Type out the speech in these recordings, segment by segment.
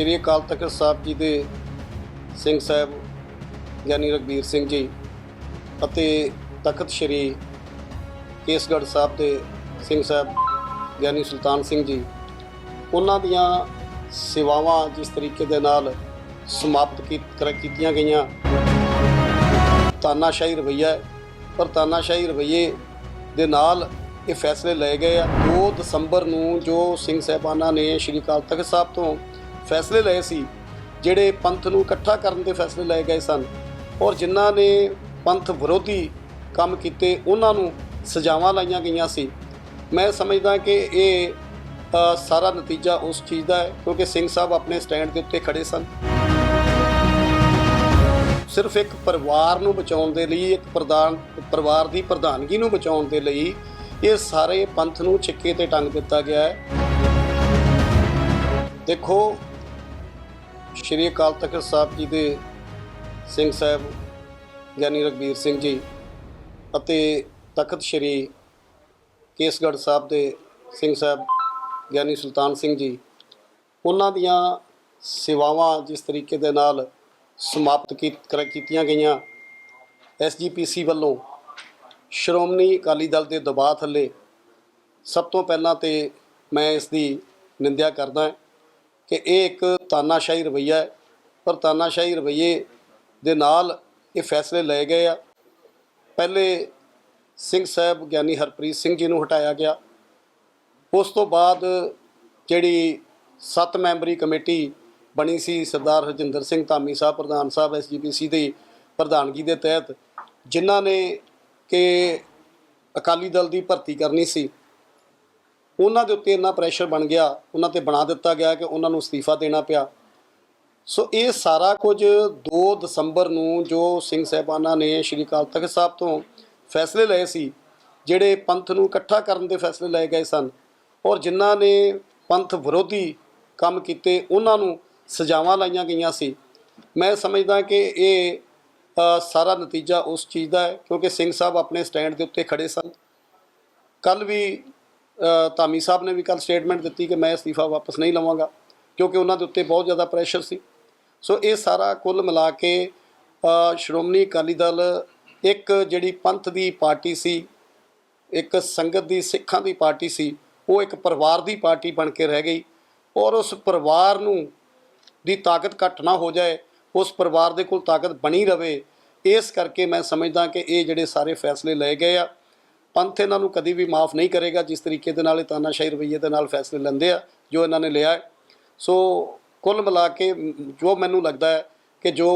ਸ਼੍ਰੀ ਅਕਾਲ ਤਖਤ ਸਾਹਿਬ ਜੀ ਦੇ ਸਿੰਘ ਸਾਹਿਬ ਗਿਆਨੀ ਰਗਵੀਰ ਸਿੰਘ ਜੀ ਅਤੇ ਤਖਤ ਸ਼੍ਰੀ ਕੇਸਗੜ੍ਹ ਸਾਹਿਬ ਦੇ ਸਿੰਘ ਸਾਹਿਬ ਗਿਆਨੀ ਸੁਲਤਾਨ ਸਿੰਘ ਜੀ ਉਹਨਾਂ ਦੀਆਂ ਸੇਵਾਵਾਂ ਜਿਸ ਤਰੀਕੇ ਦੇ ਨਾਲ ਸਮਾਪਤ ਕੀ- ਕਰ ਕੀਤੀਆਂ ਗਈਆਂ। ਤਾਨਾਸ਼ਾਹੀ ਰਵੱਈਆ ਹੈ, ਪਰ ਤਾਨਾਸ਼ਾਹੀ ਰਵੱਈਏ ਦੇ ਨਾਲ ਇਹ ਫੈਸਲੇ ਲਏ ਗਏ ਆ। 2 ਦਸੰਬਰ ਨੂੰ ਜੋ ਸਿੰਘ ਸਾਹਿਬਾਨਾਂ ਨੇ ਸ਼੍ਰੀ ਅਕਾਲ ਤਖਤ ਸਾਹਿਬ ਤੋਂ ਫੈਸਲੇ ਲਏ ਸੀ, ਜਿਹੜੇ ਪੰਥ ਨੂੰ ਇਕੱਠਾ ਕਰਨ ਦੇ ਫੈਸਲੇ ਲਏ ਗਏ ਸਨ ਔਰ ਜਿਨ੍ਹਾਂ ਨੇ ਪੰਥ ਵਿਰੋਧੀ ਕੰਮ ਕੀਤੇ, ਉਹਨਾਂ ਨੂੰ ਸਜ਼ਾਵਾਂ ਲਾਈਆਂ ਗਈਆਂ ਸੀ। ਮੈਂ ਸਮਝਦਾ ਕਿ ਇਹ ਸਾਰਾ ਨਤੀਜਾ ਉਸ ਚੀਜ਼ ਦਾ ਹੈ, ਕਿਉਂਕਿ ਸਿੰਘ ਸਾਹਿਬ ਆਪਣੇ ਸਟੈਂਡ ਦੇ ਉੱਤੇ ਖੜੇ ਸਨ। ਸਿਰਫ ਇੱਕ ਪਰਿਵਾਰ ਨੂੰ ਬਚਾਉਣ ਦੇ ਲਈ, ਇੱਕ ਪ੍ਰਧਾਨ, ਪਰਿਵਾਰ ਦੀ ਪ੍ਰਧਾਨਗੀ ਨੂੰ ਬਚਾਉਣ ਦੇ ਲਈ ਇਹ ਸਾਰੇ ਪੰਥ ਨੂੰ ਛਿੱਕੇ ਤੇ ਟੰਗ ਦਿੱਤਾ ਗਿਆ ਹੈ। ਦੇਖੋ ਸ਼੍ਰੀ ਅਕਾਲ ਤਖਤ ਸਾਹਿਬ ਜੀ ਦੇ ਸਿੰਘ ਸਾਹਿਬ, ਗਿਆਨੀ ਰਗਵੀਰ ਸਿੰਘ ਜੀ ਅਤੇ ਤਖਤ ਸ਼੍ਰੀ ਕੇਸਗੜ੍ਹ ਸਾਹਿਬ ਦੇ ਸਿੰਘ ਸਾਹਿਬ, ਗਿਆਨੀ ਸੁਲਤਾਨ ਸਿੰਘ ਜੀ, ਉਹਨਾਂ ਦੀਆਂ ਸੇਵਾਵਾਂ ਜਿਸ ਤਰੀਕੇ ਦੇ ਨਾਲ ਸਮਾਪਤ ਕੀ- ਕਰ, ਕੀਤੀਆਂ ਗਈਆਂ। ਐਸਜੀਪੀਸੀ ਵੱਲੋਂ ਸ਼੍ਰੋਮਣੀ ਅਕਾਲੀ ਦਲ ਦੇ ਦਬਾਅ ਥੱਲੇ ਸਭ ਤੋਂ ਪਹਿਲਾਂ ਤੇ ਮੈਂ ਇਸ ਦੀ ਨਿੰਦਿਆ ਕਰਦਾ ਹਾਂ ਕਿ ਇਹ ਇੱਕ ਤਾਨਾਸ਼ਾਹੀ ਰਵੱਈਆ ਹੈ, ਪਰ ਤਾਨਾਸ਼ਾਹੀ ਰਵੱਈਏ ਦੇ ਨਾਲ ਇਹ ਫੈਸਲੇ ਲਏ ਗਏ ਆ। ਪਹਿਲੇ ਸਿੰਘ ਸਾਹਿਬ ਗਿਆਨੀ ਹਰਪ੍ਰੀਤ ਸਿੰਘ ਜੀ ਨੂੰ ਹਟਾਇਆ ਗਿਆ। ਉਸ ਤੋਂ ਬਾਅਦ ਜਿਹੜੀ 7 ਮੈਂਬਰੀ ਕਮੇਟੀ ਬਣੀ ਸੀ ਸਰਦਾਰ ਹਰਜਿੰਦਰ ਸਿੰਘ ਧਾਮੀ ਸਾਹਿਬ, ਪ੍ਰਧਾਨ ਸਾਹਿਬ ਐਸਜੀਪੀਸੀ ਦੀ ਪ੍ਰਧਾਨਗੀ ਦੇ ਤਹਿਤ, ਜਿਨ੍ਹਾਂ ਨੇ ਕਿ ਅਕਾਲੀ ਦਲ ਦੀ ਭਰਤੀ ਕਰਨੀ ਸੀ। ਉਹਨਾਂ ਦੇ ਉੱਤੇ ਇੰਨਾ ਪ੍ਰੈਸ਼ਰ ਬਣ ਗਿਆ, ਉਹਨਾਂ ਤੇ ਬਣਾ ਦਿੱਤਾ ਗਿਆ ਕਿ ਉਹਨਾਂ ਨੂੰ ਅਸਤੀਫਾ ਦੇਣਾ ਪਿਆ। ਸੋ ਇਹ ਸਾਰਾ ਕੁਝ 2 ਦਸੰਬਰ ਨੂੰ ਜੋ ਸਿੰਘ ਸਾਹਿਬਾਨਾਂ ਨੇ ਸ਼੍ਰੀ ਅਕਾਲ ਤਖਤ ਸਾਹਿਬ ਤੋਂ ਫੈਸਲੇ ਲਏ ਸੀ, ਜਿਹੜੇ ਪੰਥ ਨੂੰ ਇਕੱਠਾ ਕਰਨ ਦੇ ਫੈਸਲੇ ਲਏ ਗਏ ਸਨ, ਔਰ ਜਿਨ੍ਹਾਂ ਨੇ ਪੰਥ ਵਿਰੋਧੀ ਕੰਮ ਕੀਤੇ, ਉਹਨਾਂ ਨੂੰ ਸਜ਼ਾਵਾਂ ਲਾਈਆਂ ਗਈਆਂ ਸੀ। ਮੈਂ ਸਮਝਦਾ ਕਿ ਇਹ ਸਾਰਾ ਨਤੀਜਾ ਉਸ ਚੀਜ਼ ਦਾ ਹੈ, ਕਿਉਂਕਿ ਸਿੰਘ ਸਾਹਿਬ ਆਪਣੇ ਸਟੈਂਡ ਦੇ ਉੱਤੇ ਖੜੇ ਸਨ। ਕੱਲ ਵੀ ਧਾਮੀ ਸਾਹਿਬ ਨੇ ਵੀ ਕੱਲ ਸਟੇਟਮੈਂਟ ਦਿੱਤੀ ਕਿ ਮੈਂ ਅਸਤੀਫਾ ਵਾਪਸ ਨਹੀਂ ਲਵਾਂਗਾ, ਕਿਉਂਕਿ ਉਹਨਾਂ ਦੇ ਉੱਤੇ ਬਹੁਤ ਜ਼ਿਆਦਾ ਪ੍ਰੈਸ਼ਰ ਸੀ। ਸੋ ਇਹ ਸਾਰਾ ਕੁੱਲ ਮਿਲਾ ਕੇ ਸ਼੍ਰੋਮਣੀ ਅਕਾਲੀ ਦਲ ਇੱਕ ਜਿਹੜੀ ਪੰਥ ਦੀ ਪਾਰਟੀ ਸੀ, ਇੱਕ ਸੰਗਤ ਦੀ, ਸਿੱਖਾਂ ਦੀ ਪਾਰਟੀ ਸੀ, ਉਹ ਇੱਕ ਪਰਿਵਾਰ ਦੀ ਪਾਰਟੀ ਬਣ ਕੇ ਰਹਿ ਗਈ। ਔਰ ਉਸ ਪਰਿਵਾਰ ਨੂੰ ਦੀ ਤਾਕਤ ਘੱਟ ਨਾ ਹੋ ਜਾਏ, ਉਸ ਪਰਿਵਾਰ ਦੇ ਕੋਲ ਤਾਕਤ ਬਣੀ ਰਵੇ, ਇਸ ਕਰਕੇ ਮੈਂ ਸਮਝਦਾ ਕਿ ਇਹ ਜਿਹੜੇ ਸਾਰੇ ਫੈਸਲੇ ਲਏ ਗਏ ਆ ਪੰਥ ਇਹਨਾਂ ਨੂੰ ਕਦੀ ਵੀ ਮਾਫ ਨਹੀਂ ਕਰੇਗਾ, ਜਿਸ ਤਰੀਕੇ ਦੇ ਨਾਲ ਇਹ ਤਾਨਾਸ਼ਾਹੀ ਰਵਈਏ ਦੇ ਨਾਲ ਫੈਸਲੇ ਲੈਂਦੇ ਆ, ਜੋ ਇਹਨਾਂ ਨੇ ਲਿਆ ਸੋ ਕੁੱਲ ਮਿਲਾ ਕੇ ਜੋ ਮੈਨੂੰ ਲੱਗਦਾ ਹੈ ਕਿ ਜੋ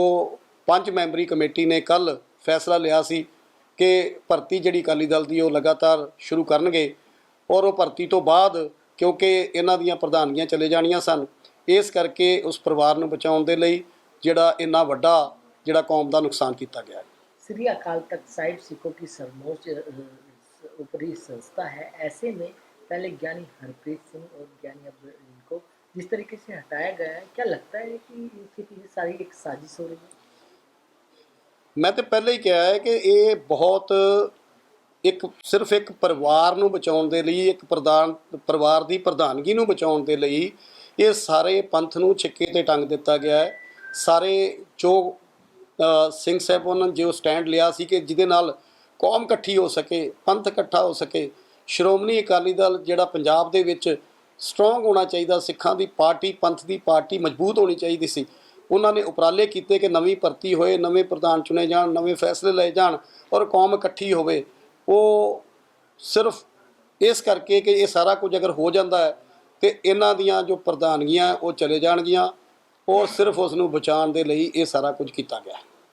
ਪੰਜ ਮੈਂਬਰੀ ਕਮੇਟੀ ਨੇ ਕੱਲ ਫੈਸਲਾ ਲਿਆ ਸੀ ਕਿ ਭਰਤੀ ਜਿਹੜੀ ਅਕਾਲੀ ਦਲ ਦੀ, ਉਹ ਲਗਾਤਾਰ ਸ਼ੁਰੂ ਕਰਨਗੇ ਔਰ ਉਹ ਭਰਤੀ ਤੋਂ ਬਾਅਦ ਕਿਉਂਕਿ ਇਹਨਾਂ ਦੀਆਂ ਪ੍ਰਧਾਨਗੀਆਂ ਚਲੇ ਜਾਣੀਆਂ ਸਨ, ਇਸ ਕਰਕੇ ਉਸ ਪਰਿਵਾਰ ਨੂੰ ਬਚਾਉਣ ਦੇ ਲਈ ਜਿਹੜਾ ਇੰਨਾ ਵੱਡਾ, ਜਿਹੜਾ ਕੌਮ ਦਾ ਨੁਕਸਾਨ ਕੀਤਾ ਗਿਆ ਸ੍ਰੀ ਅਕਾਲ ਤਖਤ ਸਾਹਿਬ ਸਿੱਖੋ ਕੀ ਸਰਮੋਸ ऊपरी संस्था है ऐसे में पहले ज्ञानी हरप्रीत सिंह और ज्ञानी अब्दुल को जिस तरीके से हटाया गया है क्या लगता है कि इसके पीछे सारी एक साजिश हो रही है ਮੈਂ ਤੇ ਪਹਿਲੇ ਹੀ ਕਿਹਾ ਹੈ ਕਿ ਇਹ ਬਹੁਤ ਇੱਕ ਸਿਰਫ ਇੱਕ ਪਰਿਵਾਰ ਨੂੰ ਬਚਾਉਣ ਦੇ ਲਈ ਇੱਕ ਪ੍ਰਧਾਨ ਪਰਿਵਾਰ ਦੀ ਪ੍ਰਧਾਨਗੀ ਨੂੰ ਬਚਾਉਣ ਦੇ ਲਈ ਇਹ ਸਾਰੇ ਪੰਥ ਨੂੰ ਛਿੱਕੇ ਤੇ ਟੰਗ ਦਿੱਤਾ ਗਿਆ ਹੈ ਸਾਰੇ ਜੋ ਅ, ਸਿੰਘ ਸਾਹਿਬ ਉਹਨਾਂ ਨੇ ਜੋ ਸਟੈਂਡ ਲਿਆ ਸੀ ਕਿ ਜਿਹਦੇ ਨਾਲ ਕੌਮ ਇਕੱਠੀ ਹੋ ਸਕੇ, ਪੰਥ ਇਕੱਠਾ ਹੋ ਸਕੇ। ਸ਼੍ਰੋਮਣੀ ਅਕਾਲੀ ਦਲ ਜਿਹੜਾ ਪੰਜਾਬ ਦੇ ਵਿੱਚ ਸਟਰੋਂਗ ਹੋਣਾ ਚਾਹੀਦਾ, ਸਿੱਖਾਂ ਦੀ ਪਾਰਟੀ, ਪੰਥ ਦੀ ਪਾਰਟੀ ਮਜ਼ਬੂਤ ਹੋਣੀ ਚਾਹੀਦੀ ਸੀ। ਉਹਨਾਂ ਨੇ ਉਪਰਾਲੇ ਕੀਤੇ ਕਿ ਨਵੀਂ ਭਰਤੀ ਹੋਏ, ਨਵੇਂ ਪ੍ਰਧਾਨ ਚੁਣੇ ਜਾਣ, ਨਵੇਂ ਫੈਸਲੇ ਲਏ ਜਾਣ ਔਰ ਕੌਮ ਇਕੱਠੀ ਹੋਵੇ। ਉਹ ਸਿਰਫ ਇਸ ਕਰਕੇ ਕਿ ਇਹ ਸਾਰਾ ਕੁਝ ਅਗਰ ਹੋ ਜਾਂਦਾ ਹੈ, ਤੇ ਇਹਨਾਂ ਦੀਆਂ ਜੋ ਪ੍ਰਧਾਨਗੀਆਂ ਉਹ ਚਲੇ ਜਾਣਗੀਆਂ। ਔਰ ਸਿਰਫ ਉਸ ਨੂੰ ਬਚਾਉਣ ਦੇ ਲਈ ਇਹ ਸਾਰਾ ਕੁਝ ਕੀਤਾ ਗਿਆ